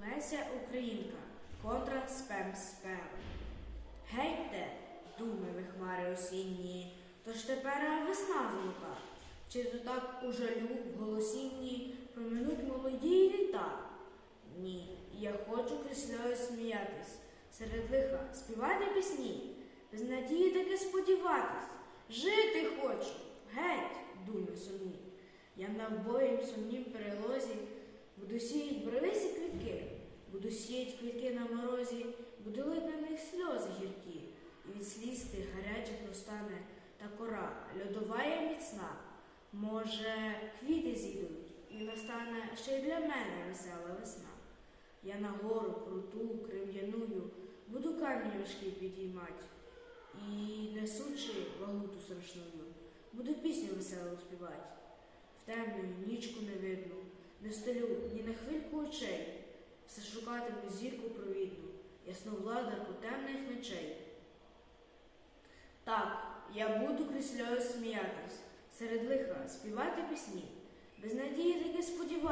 Леся Українка, контра спем спем. Гейте, думи ви хмари осінні, тож тепер весна золота. Чи то так у жалю в голосінні проминуть молоді літа? Ні, я хочу крисльою сміятись, серед лиха співати пісні, без надії таки сподіватись, жити хочу, геть, думи сумні. Я на вбоїм сумнім перелозі брелисі квітки, буду сіять квітки на морозі, буду лить на них сльози гіркі, і від сліз тих гарячих розтане та кора льодова і міцна. Може, квіти зійдуть, і настане ще й для мене весела весна. Я на гору круту, крем'яную, буду камінь важкий підіймать, і, несучи вагуту страшную, буду пісню веселу співать. В темну нічку не видно, не стелю ні на хвильку очей, шукатиму зірку провідну, ясновладарку темних ночей. Так, я буду крізь сміятись, серед лиха співати пісні, без надії таки сподіватись,